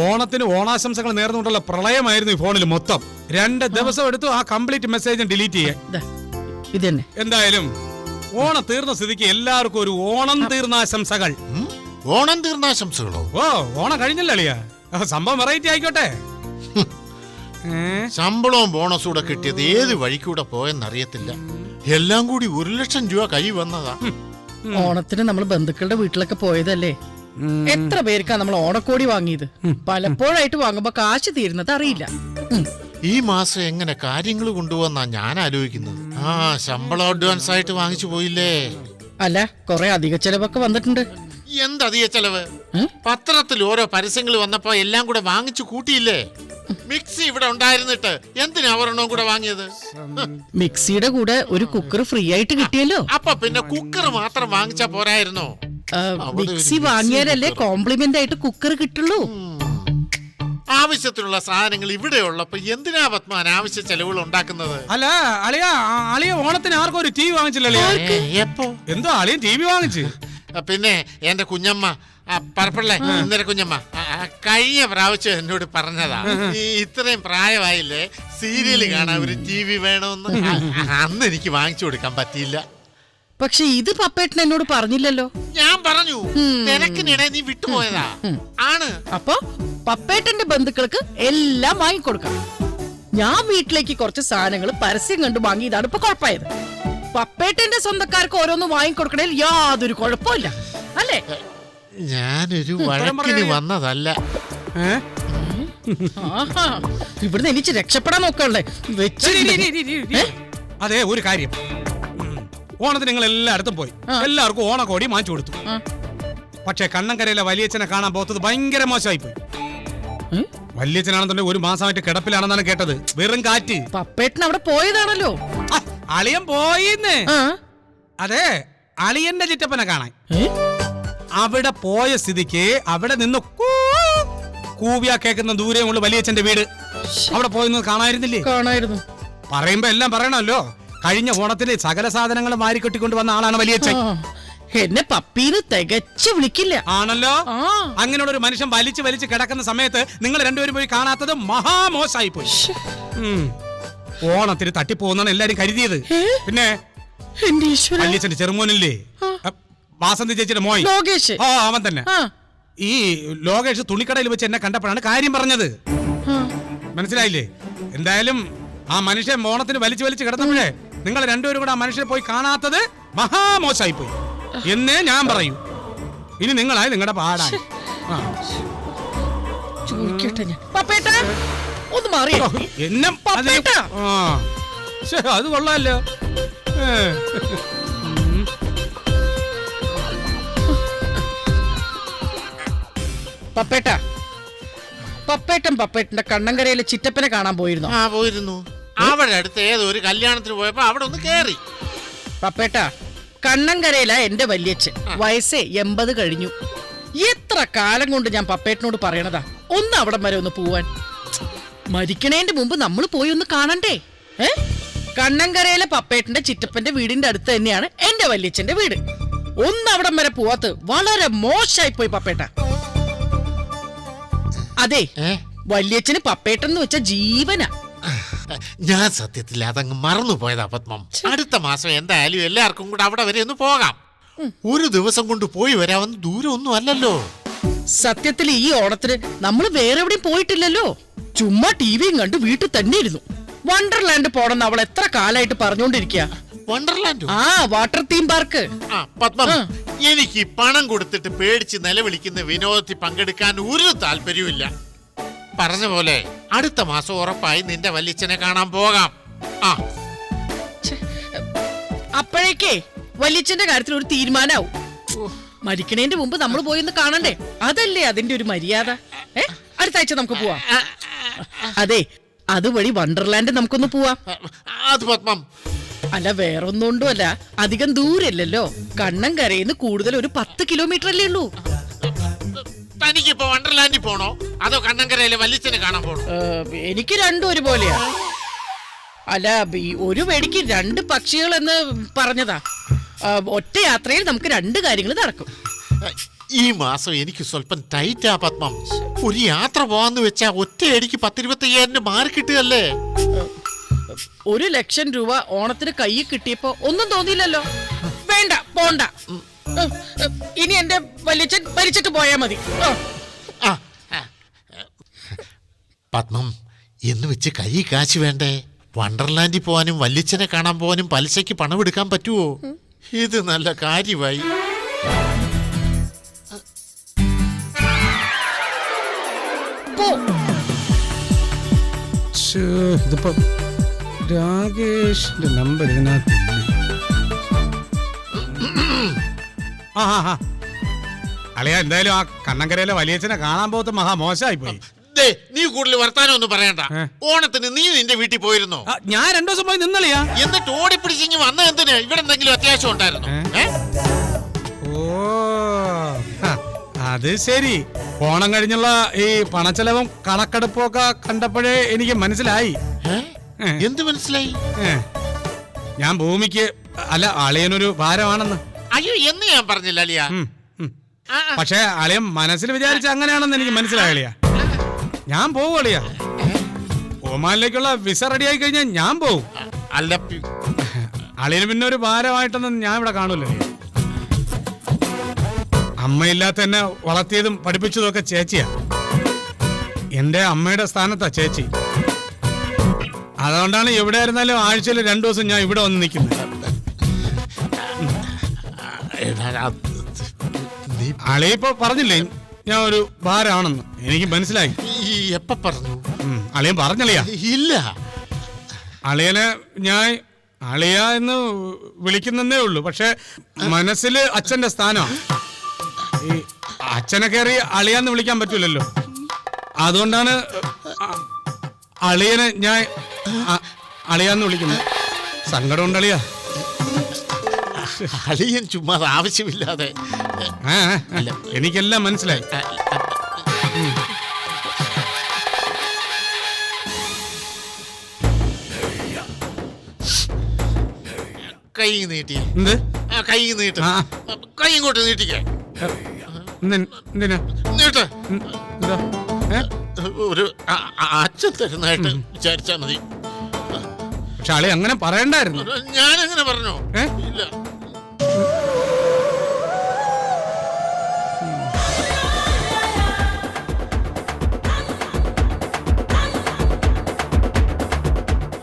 ഓണത്തിന് ഓണാശംസകൾ നേർന്നുകൊണ്ടുള്ള പ്രളയമായിരുന്നു ഈ ഫോണിൽ മൊത്തം. രണ്ട് ദിവസം എടുത്തു ആ കംപ്ലീറ്റ് മെസ്സേജ് ഡിലീറ്റ് ചെയ്യാൻ. ദാ, ഇത് തന്നെ എന്തായാലും ഓണം തീർന്ന സ്ഥിതിക്ക് എല്ലാവർക്കും ഒരു ഓണം തീർന്നാശംസകൾ? ഓണം തീർന്നാശംസകളോ ഓ ഓണം കഴിഞ്ഞല്ലോ അളിയ. സംഭവം വെറൈറ്റി ആയിക്കോട്ടെ. ഏ? ശമ്പളവും ബോണസും കൂടെ കിട്ടിയത് ഏത് വഴിക്കൂടെ പോയെന്നറിയത്തില്ല. എല്ലാം കൂടി ഒരു ലക്ഷം രൂപ കൈ വന്നതാ. ഓണത്തിന് നമ്മൾ ബന്ധുക്കളുടെ വീട്ടിലൊക്കെ പോയതല്ലേ? എത്ര പേർക്കാ നമ്മൾ ഓണക്കോടി വാങ്ങിയത്? പലപ്പോഴായിട്ട് വാങ്ങുമ്പോ കാശ് തീരുന്നത് അറിയില്ല. ഈ മാസം എങ്ങനെ കാര്യങ്ങൾ കൊണ്ടുപോകുന്നാ ഞാൻ ആലോചിക്കുന്നത്. ആ ശമ്പളം അഡ്വാൻസ് ആയിട്ട് വാങ്ങിച്ചു പോയില്ലേ? അല്ല കൊറേ അധിക ചെലവൊക്കെ വന്നിട്ടുണ്ട്. എന്തധിക ചെലവ്? പത്രത്തിൽ ഓരോ പരസ്യങ്ങൾ വന്നപ്പോ എല്ലാം കൂടെ വാങ്ങിച്ചു കൂട്ടിയില്ലേ? മിക്സി ഇവിടെ ഉണ്ടായിരുന്നിട്ട് എന്തിനാ ഒരെണ്ണവും കൂടെ വാങ്ങിയത്? മിക്സിയുടെ കൂടെ ഒരു കുക്കർ ഫ്രീ ആയിട്ട് കിട്ടിയല്ലോ. അപ്പൊ പിന്നെ കുക്കർ മാത്രം വാങ്ങിച്ചാ പോരായിരുന്നോ? മിക്സി വാങ്ങിയാലല്ലേ കോംപ്ലിമെന്റ് ആയിട്ട് കുക്കർ കിട്ടുള്ളൂ? ആവശ്യത്തിനുള്ള സാധനങ്ങൾ ഇവിടെ ഉള്ളപ്പോ എന്തിനാ പത്മ ആവശ്യ ചെലവുകൾ ഉണ്ടാക്കുന്നത്? അല്ല അളിയ അളിയ ഓണത്തിന് ആർക്കും ഒരു ടി വി വാങ്ങിച്ചില്ലല്ലേ എപ്പോ? എന്തോ അളിയൻ ടി വി വാങ്ങിച്ചു? പിന്നെ എന്റെ കുഞ്ഞമ്മ പറപ്പള്ളേ ഇന്നലെ കുഞ്ഞമ്മ കഴിഞ്ഞ പ്രാവശ്യം എന്നോട് പറഞ്ഞതാ ഈ ഇത്രയും പ്രായമായില്ലേ സീരിയൽ കാണാൻ ഒരു ടി വി വേണമെന്ന് അന്ന് എനിക്ക് വാങ്ങിച്ചു കൊടുക്കാൻ പറ്റിയില്ല. പക്ഷെ ഇത് പപ്പേട്ടൻ എന്നോട് പറഞ്ഞില്ലല്ലോ. ഞാൻ പറഞ്ഞു തിരക്കിനിടെ നീ വിട്ടുപോയതാ. ആണ്. അപ്പൊ പപ്പേട്ടന്റെ ബന്ധുക്കൾക്ക് എല്ലാം വാങ്ങിക്കൊടുക്കാം. ഞാൻ വീട്ടിലേക്ക് കുറച്ച് സാധനങ്ങൾ പരസ്യം കണ്ടു വാങ്ങിയതാണ് ഇപ്പൊ കുഴപ്പമായത്. പപ്പേട്ടന്റെ സ്വന്തക്കാർക്ക് ഓരോന്ന് വാങ്ങിക്കൊടുക്കണേൽ യാതൊരു കുഴപ്പമില്ല. അല്ലേ? ഞാനൊരു വഴക്കിന് വന്നതല്ല. ഇവിടുന്ന് എനിക്ക് രക്ഷപ്പെടാൻ നോക്കണ്ടേ വെച്ച്. അതെ ഒരു കാര്യം. ഓണത്തിന് നിങ്ങൾ എല്ലായിടത്തും പോയി. എല്ലാവർക്കും ഓണക്കോടി മാറ്റി കൊടുത്തു. പക്ഷേ കണ്ണങ്കരയിലെ വലിയച്ഛനെ കാണാൻ പോത്തത് ഭയങ്കര മോശമായി പോയി? വലിയച്ഛനാണെന്നുണ്ടെങ്കിൽ ഒരു മാസമായിട്ട് കിടപ്പിലാണെന്നാണ് കേട്ടത്. വെറും കാറ്റ്. പപ്പേട്ടൻ അവിടെ പോയതാണല്ലോ. അളിയൻ പോയിന്ന്. അതെ അളിയന്റെ ചിറ്റപ്പനെ കാണാൻ. അവിടെ പോയ സ്ഥിതിക്ക് അവിടെ നിന്ന് കൂവിയാ കേൾക്കുന്ന ദൂരെയുള്ള വലിയച്ഛന്റെ വീട്. അവിടെ പോയെന്ന് കാണായിരുന്നില്ലേ? കാണായിരുന്നു. പറയുമ്പോ എല്ലാം പറയണമല്ലോ. കഴിഞ്ഞ ഓണത്തിന് സകല സാധനങ്ങളും മാരിക്കെട്ടിക്കൊണ്ട് വന്ന ആളാണ് വലിയ എന്നെ പപ്പീന്ന് തികച്ചു വിളിക്കില്ല. ആണല്ലോ? അങ്ങനെയുള്ള ഒരു മനുഷ്യൻ വലിച്ചു വലിച്ച് കിടക്കുന്ന സമയത്ത് നിങ്ങൾ രണ്ടുപേരും പോയി കാണാത്തത് മഹാമോശായി പോയി. ഓണത്തിന് തട്ടിപ്പോന്നാണ് എല്ലാരും കരുതിയത്. പിന്നെ വലിയച്ഛന്റെ ചെറുമോനില്ലേ? വാസന്തി ചേച്ചിയുടെ മോയ് ലോകേഷ്. ആ അവൻ തന്നെ. ഈ ലോകേഷ് തുണിക്കടയിൽ വെച്ച് എന്നെ കണ്ടപ്പോഴാണ് കാര്യം പറഞ്ഞത്. മനസ്സിലായില്ലേ? എന്തായാലും ആ മനുഷ്യൻ ഓണത്തിന് വലിച്ചു വലിച്ച് കിടന്നപ്പോഴേ നിങ്ങൾ രണ്ടുപേരും കൂടെ ആ മനുഷ്യരെ പോയി കാണാത്തത് മഹാമോശമായി പോയി എന്നേ ഞാൻ പറയൂ. ഇനി നിങ്ങളായി നിങ്ങളുടെ പാടായി. ആ. ചോദിക്കട്ടെ ഞാൻ. പപ്പേട്ട ഒന്ന് മാറിയോ. എന്നെ അത്. പപ്പേട്ടാ. ആ. ശ്ശെ, അത് കൊള്ളാലോ. ഏ. പപ്പേട്ട പപ്പേട്ടൻ പപ്പേട്ടന്റെ കണ്ണങ്കരയിലെ ചിറ്റപ്പനെ കാണാൻ പോയിരുന്നോ. ആ പോയിരുന്നു. അവിടെ അടുത്ത് ഏതോ ഒരു കല്യാണത്തിന് പോയപ്പോ അവിടെ ഒന്ന് കേറി. പപ്പേട്ട കണ്ണങ്കരയില എന്റെ വല്യച്ഛൻ. വയസ്സേ എൺപത് കഴിഞ്ഞു. എത്ര കാലം കൊണ്ട് ഞാൻ പപ്പേട്ടനോട് പറയണതാ? ഒന്ന് അവിടം വരെ ഒന്ന് പോവാൻ. മരിക്കണേന്റെ മുമ്പ് നമ്മൾ പോയി ഒന്ന് കാണണ്ടേ? ഏ? കണ്ണങ്കരയിലെ പപ്പേട്ടന്റെ ചിറ്റപ്പന്റെ വീടിന്റെ അടുത്ത് തന്നെയാണ് എന്റെ വല്യച്ഛന്റെ വീട്. ഒന്ന് അവിടം വരെ പോവാത്ത് വളരെ മോശമായി പോയി പപ്പേട്ട. അതെ വല്യച്ഛന് പപ്പേട്ടെന്ന് വെച്ച ജീവനാ. ഞാൻ സത്യത്തിൽ അതങ്ങ് മറന്നു പോയതാ പത്മം അടുത്ത മാസം എന്തായാലും എല്ലാവർക്കും കൂടെ അവിടെ വരെ ഒന്ന് പോകാം. ഒരു ദിവസം കൊണ്ട് പോയി വരാവുന്ന ദൂരം ഒന്നും അല്ലല്ലോ. സത്യത്തിൽ ഈ ഓണത്തിന് നമ്മൾ വേറെ എവിടെയും പോയിട്ടില്ലല്ലോ. ചുമ്മാ ടിവിയും കണ്ട് വീട്ടിൽ തന്നെ ഇരുന്നു. വണ്ടർലാൻഡ് പോണെന്ന് അവൾ എത്ര കാലായിട്ട് പറഞ്ഞോണ്ടിരിക്ക വണ്ടർലാൻഡ്? ആ വാട്ടർ തീം പാർക്ക്. എനിക്ക് പണം കൊടുത്തിട്ട് പേടിച്ച് നിലവിളിക്കുന്ന വിനോദത്തിൽ പങ്കെടുക്കാൻ ഒരു താല്പര്യമില്ല പറഞ്ഞ പോലെ അടുത്ത മാസം ഉറപ്പായി നിന്റെ വല്യച്ഛനെ കാണാൻ പോകാം. ആ. അപ്പോഴേക്കേ വല്യച്ഛന്റെ കാര്യത്തിൽ ഒരു തീരുമാനാവും. മരിക്കണേന്റെ മുമ്പ് നമ്മൾ പോയി ഒന്ന് കാണണ്ടേ? അതല്ലേ അതിന്റെ ഒരു മര്യാദ? ഏ? അടുത്ത ആഴ്ച നമുക്ക് പോവാം. അതെ അതുവഴി വണ്ടർലാൻഡ് നമുക്കൊന്ന് പോവാം. അത് പത്മം. അല്ല വേറൊന്നുകൊണ്ടും അല്ല അധികം ദൂരല്ലല്ലോ. കണ്ണം കരയിന്ന് കൂടുതൽ ഒരു പത്ത് കിലോമീറ്റർ അല്ലേ ഉള്ളൂ. തനിക്കിപ്പോ വണ്ടർലാൻഡിൽ പോണോ? അതോ കണ്ണങ്കരയിലെ വല്യച്ഛനെ കാണാൻ പോകണം എനിക്ക് രണ്ടും ഒരുപോലെയാ. അല്ല ഈ ഒരു വെടിക്ക് രണ്ട് പക്ഷികൾ എന്ന് പറഞ്ഞതാ. ആ, ഒറ്റ യാത്രയിൽ നമുക്ക് രണ്ട് കാര്യങ്ങൾ നടക്കും. ഈ മാസം എനിക്ക് സ്വല്പം ടൈറ്റാ പത്മം. ഒരു യാത്ര പോവാന്ന് വെച്ചാ ഒറ്റയടിക്ക് പത്തിരുപത്തയ്യായിരം രൂപ മാറി കിട്ടുകയല്ലേ? ഒരു ലക്ഷം രൂപ ഓണത്തിന് കയ്യിൽ കിട്ടിയപ്പോ ഒന്നും തോന്നിയില്ലല്ലോ. വേണ്ട പോണ്ട. ഉം, ഉം, ഇനി എന്റെ വലിയച്ഛൻ ഭരിച്ചിട്ട് പോയാ മതി. പത്മം എന്ന് വെച്ച് കൈ കാശ് വേണ്ടേ? വണ്ടർലാൻഡിൽ പോവാനും വല്യച്ഛനെ കാണാൻ പോവാനും പലിശയ്ക്ക് പണം എടുക്കാൻ പറ്റുമോ ഇത് നല്ല കാര്യമായി. ഇതിപ്പോ രാകേഷിന്റെ നമ്പർ ഇതിനകത്ത് അളിയ എന്തായാലും ആ കണ്ണങ്കരയിലെ വലിയച്ഛനെ കാണാൻ പോകത്ത മഹാ മോശമായി പോയി ദേ നീ കൂടുതൽ വർത്താനം ഒന്നും പറയണ്ട ഓണത്തിന് നീ നിന്റെ വീട്ടിൽ പോയിരുന്നോ. ആ, ഞാൻ രണ്ടു ദിവസം പോയി നിന്നളിയാ. എന്നിട്ട് ഓടിപ്പിടിച്ചിങ്ങി വന്ന എന്തിന്? ഇവിടെ എന്തെങ്കിലും അത്യാവശ്യം ഉണ്ടായിരുന്നു? ഓ ഹ, അത് ശരി. ഓണം കഴിഞ്ഞുള്ള ഈ പണച്ചെലവും കണക്കെടുപ്പും ഒക്കെ കണ്ടപ്പോഴേ എനിക്ക് മനസ്സിലായി. എന്ത് മനസ്സിലായി? ഏ, ഞാൻ ഭൂമിക്ക് അല്ല അളിയനൊരു ഭാരമാണെന്ന്. അയ്യോ എന്ന് ഞാൻ പറഞ്ഞില്ല അലിയ പക്ഷെ ഉം. ആ, ആ. പക്ഷേ അളിയൻ മനസ്സിൽ വിചാരിച്ച അങ്ങനെയാണെന്ന് എനിക്ക് മനസ്സിലായി അളിയ. ഞാൻ പോകും അളിയ. ഒമാനിലേക്കുള്ള വിസ റെഡി ആയി കഴിഞ്ഞാൽ ഞാൻ പോകും അല്ല അളിയന് പിന്നെ ഒരു ഭാരമായിട്ടൊന്നും ഞാൻ ഇവിടെ കാണൂല. അമ്മയില്ലാത്ത എന്നെ വളർത്തിയതും പഠിപ്പിച്ചതും ഒക്കെ ചേച്ചിയാ. എന്റെ അമ്മയുടെ സ്ഥാനത്താ ചേച്ചി. അതുകൊണ്ടാണ് എവിടെ ആയിരുന്നാലും ആഴ്ചയിൽ രണ്ടു ദിവസം ഞാൻ ഇവിടെ വന്ന് നിൽക്കുന്നത്. അളിയിപ്പോ പറഞ്ഞില്ലേ ഞാൻ ഒരു ഭാരമാണെന്ന്. എനിക്ക് മനസ്സിലായി. എപ്പ പറഞ്ഞു? ഉം, അളിയൻ പറഞ്ഞളിയാ. ഇല്ല. അളിയനെ ഞാൻ അളിയ എന്ന് വിളിക്കുന്നേ ഉള്ളൂ. പക്ഷെ മനസ്സിൽ അച്ഛന്റെ സ്ഥാനമാണ് ഈ അച്ഛനെ കയറി അളിയാന്ന് വിളിക്കാൻ പറ്റൂലല്ലോ. അതുകൊണ്ടാണ് അ- അളിയനെ ഞാൻ അ- അളിയാന്ന് വിളിക്കുന്നത്. സങ്കടമുണ്ട് അളിയ. അളിയൻ ചുമ്മാ ആവശ്യമില്ലാതെ. ആ, ആ, എനിക്കെല്ലാം മനസ്സിലായി. കൈ നീട്ടി. എന്ത്? ആ കൈ നീട്ട്. ആ. കൈ ഇങ്ങോട്ട് നീട്ടിക്കേ. എന്തിന്- എന്തിനാ? നീട്ട്. എന്താ ഏ? ഒരു ആ- ആ- അച്ഛൻ തരുന്നതായിട്ട് വിചാരിച്ചാ മതി. പക്ഷെ അളി അങ്ങനെ പറയണ്ടായിരുന്നു. ഞാൻ എങ്ങനെ പറഞ്ഞോ? ഏ? ഇല്ല.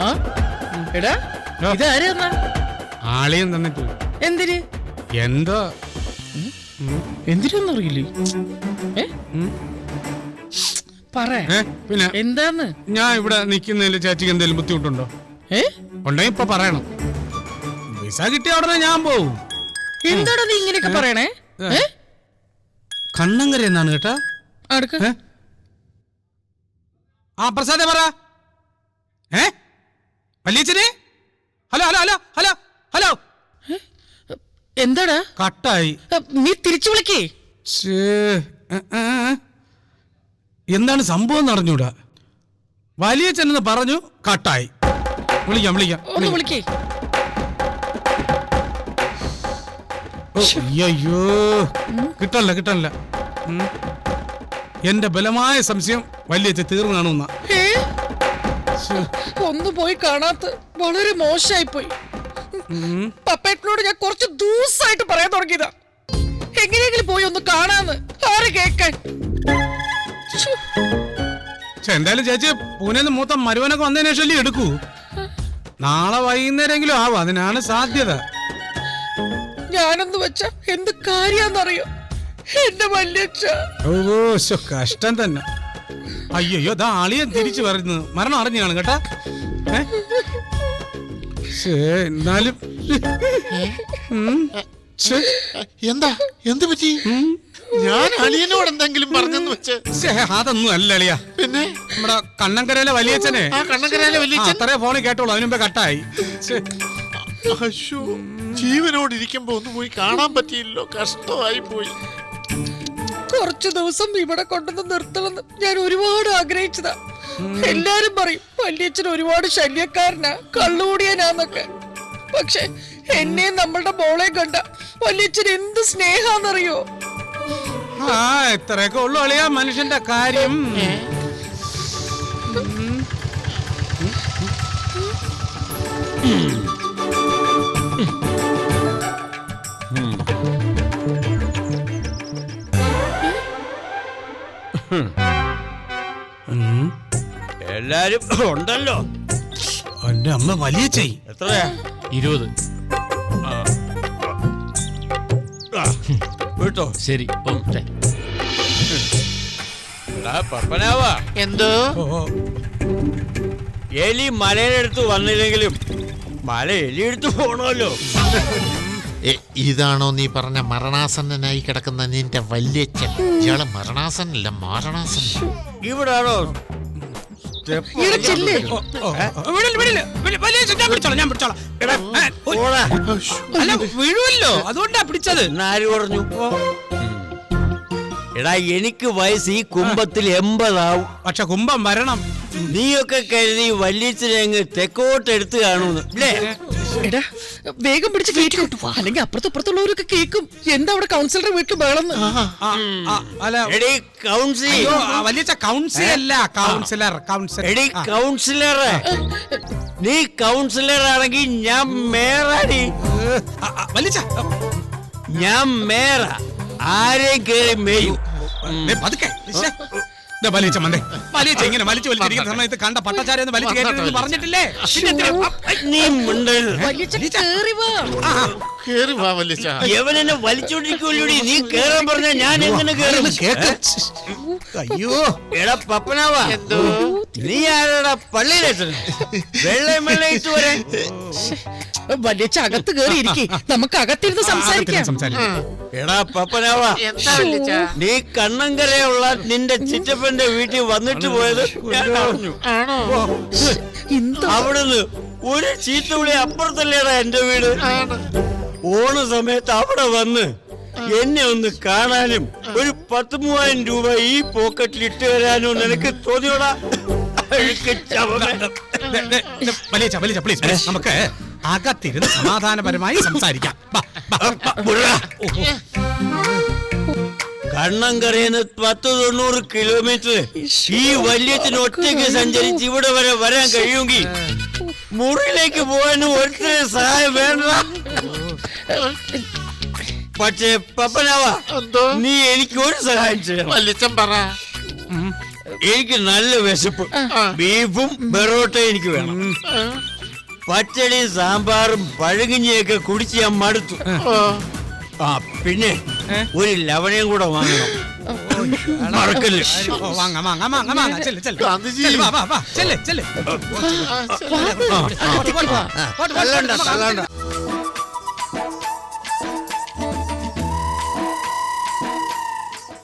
ആ? എടാ. ഇതാരെന്നാ ആളിയും തന്നിട്ടില്ല. എന്തിന്? എന്തോ? എന്തിനൊന്നും അറിയില്ലേ? ഏ? പറ. ഏ പിന്നെ? എന്താന്ന്? ഞാൻ ഇവിടെ നിൽക്കുന്നതിൽ ചേച്ചിക്ക് എന്തെങ്കിലും ബുദ്ധിമുട്ടുണ്ടോ? ഏ? ഉണ്ടെങ്കിൽ ഇപ്പൊ പറയണം. വിസ കിട്ടിയ ഉടനെ ഞാൻ പോവും. എന്താടാ നീ ഇങ്ങനെയൊക്കെ പറയണേ? ഏ? കണ്ണങ്കര എന്നാണ് കേട്ടാ? അടുക്ക ഏ? ആ പ്രസാദേ പറ. ഏ? Hello hello hello hello. Hello. എന്താടാ? കട്ടായി. നീ തിരിച്ചു വിളിക്കേ. എന്താണ് സംഭവം നടഞ്ഞൂടാ വലിയ ചെന്നെന്ന് പറഞ്ഞു കട്ടായി. വിളിക്കാം വിളിക്കാം ഒന്ന് വിളിക്കേ. അയ്യോ. കിട്ടല്ല കിട്ടല്ല എന്റെ ബലമായ സംശയം വലിയ തീർന്നു കാണുന്ന ഒന്ന് പോയി കാണാത്ത വളരെ മോശമായി പോയി പപ്പേട്ടനോട് ഞാൻ കുറച്ച് ദിവസമായിട്ട് പറയാൻ തുടങ്ങിയതാ. എങ്ങനെയെങ്കിലും പോയി ഒന്ന് കാണാന്ന്. ആരെ കേക്കാൻ? എന്തായാലും ചേച്ചി പൂനെന്ന് മൂത്ത മരുവനൊക്കെ വന്നതിന് ശേഷം എടുക്കൂ? നാളെ വൈകുന്നേരമെങ്കിലും ആവും അതിനാണ് സാധ്യത. ഞാനെന്ന് വെച്ച എന്ത് കാര്യാന്നറിയോ? എന്റെ വല്യച്ഛ. ഓ കഷ്ടം തന്നെ. അയ്യോ ദാ അളിയൻ തിരിച്ചു വരുന്നു. മരണം അറിഞ്ഞാണ് കേട്ടാ. ഏ? ശ്ശേ, എന്നാലും. എന്താ? എന്ത് പറ്റി? ഞാൻ അളിയനോട് എന്തെങ്കിലും പറഞ്ഞെന്ന് വെച്ച്. അതൊന്നും അല്ല അളിയ. പിന്നെ? നമ്മുടെ കണ്ണങ്കരയിലെ വലിയച്ഛനെ. ആ കണ്ണങ്കരാലെ ആ, വലിയ അത്രേ ഫോണിൽ കേട്ടോളൂ അതിനുമ്പേ കട്ടായി. ജീവനോട് ഇരിക്കുമ്പോ ഒന്ന് പോയി കാണാൻ പറ്റിയില്ലോ. കഷ്ടമായി പോയി. കുറച്ചു ദിവസം ഇവിടെ കൊണ്ടുവന്ന് നിർത്തണമെന്ന് ഞാൻ ഒരുപാട് ആഗ്രഹിച്ചതാ. എല്ലാരും പറയും വല്യച്ഛൻ ഒരുപാട് ശല്യക്കാരനാ കള്ളുകൂടിയനാന്നൊക്കെ. പക്ഷെ എന്നെയും നമ്മളുടെ മോളെ കണ്ട വല്യച്ഛൻ എന്ത് സ്നേഹാന്നറിയോ? ആ ഇത്രയൊക്കെ ഉള്ളു അളിയാ മനുഷ്യന്റെ കാര്യം. എല്ലാരും ഉണ്ടല്ലോ. എന്റെ അമ്മ വലിയ ചെയ്. എത്രയാ? ഇരുപത്. വിട്ടോ. ശരി പപ്പനാവാ. എന്തോ? എലി മലയുടെ മലയിലെടുത്ത് വന്നില്ലെങ്കിലും മല എലി എടുത്ത് പോണല്ലോ ഇതാണോ നീ പറഞ്ഞ മരണാസന്നനായി കിടക്കുന്ന നിന്റെ വല്യച്ഛൻ ഇയാൾ മരണാസനല്ല മാരണാസൻ ഇവിടാണോ? ഇവിടെ ചെല്ല്. ഞാൻ പിടിച്ചോളാം ഞാൻ പിടിച്ചോളാം. എടാ, ഏ, ഓ, പോടാ. അല്ല വീഴുമല്ലോ അതുകൊണ്ടാ പിടിച്ചത്. എന്നാര് പറഞ്ഞു? എടാ എനിക്ക് വയസ്സ് ഈ കുംഭത്തിൽ എൺപതാവും. പക്ഷെ കുംഭം വരണം. നീയൊക്കെ കരുതി വല്യച്ഛനെ അങ്ങ് തെക്കോട്ട് എടുത്ത് കാണൂന്ന് അല്ലേ എടാ വേഗം പിടിച്ച് കേട്ടു അല്ലെങ്കിൽ അപ്പുറത്തും കേക്കും. കേൾക്കും എന്താ അവിടെ കൗൺസിലറെ വീട്ടിൽ വേണം ആ, ആ, അല്ല. എടി കൗൺസിൽ. ആ, വലിയ കൗൺസിൽ അല്ല കൗൺസിലർ കൗൺസിലർ. എടി ആ. കൗൺസിലറെ നീ കൗൺസിലർ ആണെങ്കിൽ ഞാൻ മേറാടി വലിയ ഞാൻ മേറ ആരെയും കേറി മേയും. പതുക്കെ വലിച്ച ചമ്മന്തേ. വലിയ ഇങ്ങനെ വലിച്ചു വലിച്ചിരിക്കുന്ന സമയത്ത് കണ്ട പട്ടച്ചാരി ഒന്ന് വലിച്ചു കയറ്റി പറഞ്ഞിട്ടില്ലേ? പിന്നെ നീ മിണ്ടരുത്. വലിയ കേറി വാ. ആ, ആ. കേറി വാ വല്യച്ഛ. യവനെന്നെ വലിച്ചോണ്ടിരിക്കുമല്ലോടി നീ കേറാൻ പറഞ്ഞ ഞാൻ എങ്ങനെ കേറും? അയ്യോ. എടാ പപ്പനാവാ. നീ ആരാടാ പള്ളിയിലെത്തണം വെള്ളം വെള്ളം ഇട്ട് വരെ വലിയ അകത്ത് കേറി ഇരിക്കേ നമുക്ക് അകത്തിരുന്ന് സംസാരിക്കാം സംസാരിക്കാം എടാ പപ്പനാവാ എന്താ വല്യച്ഛ നീ കണ്ണങ്കരയുള്ള നിന്റെ ചിറ്റപ്പന്റെ വീട്ടിൽ വന്നിട്ട് പോയത് ഞാൻ അറിഞ്ഞു ആണോ എന്താ അവിടുന്ന് ഒരു ചീത്തവിളി അപ്പുറത്തല്ലേടാ എന്റെ വീട് ആണ് ഓണ സമയത്ത് അവിടെ വന്ന് എന്നെ ഒന്ന് കാണാനും ഒരു പത്ത് മൂവായിരം രൂപ ഈ പോക്കറ്റിൽ ഇട്ട് വരാനും നിനക്ക് തോന്നിയോടാ അഴുക്ക് ചവമേ. വലിയ please. നമുക്ക് അകത്തിരുന്ന് സമാധാനപരമായി സംസാരിക്കാം. കണ്ണം കറിയുന്ന പത്ത് തൊണ്ണൂറ് കിലോമീറ്റർ ഈ വല്യത്തിന് ഒറ്റയ്ക്ക് സഞ്ചരിച്ച് ഇവിടെ വരെ വരാൻ കഴിയുമെങ്കിൽ മുറിയിലേക്ക് പോകാൻ ഒരു സഹായം വേണ്ട. പക്ഷേ പപ്പനാവ നീ എനിക്ക് ഒരു സഹായം ചെയ്യണം. വല്യച്ഛൻ പറ. എനിക്ക് നല്ല വിശപ്പ്. ബീഫും ബെറോട്ടയും എനിക്ക് വേണം. പച്ചടിയും സാമ്പാറും പഴകിഞ്ഞിയൊക്കെ കുടിച്ച് ഞാൻ മടുത്തു ആ പിന്നെ ഒരു ലവണയും കൂടെ വാങ്ങണം മറക്കല്ലേ ഓ, വാങ്ങാം വാങ്ങാം വാങ്ങാം വാങ്ങാം ചെല്ല് ചെല്ല് ഗാന്ധിജി. ചെല്ല്, വാ വാ വാ ചെല്ല് ചെല്ല് തള്ളണ്ട തള്ളണ്ട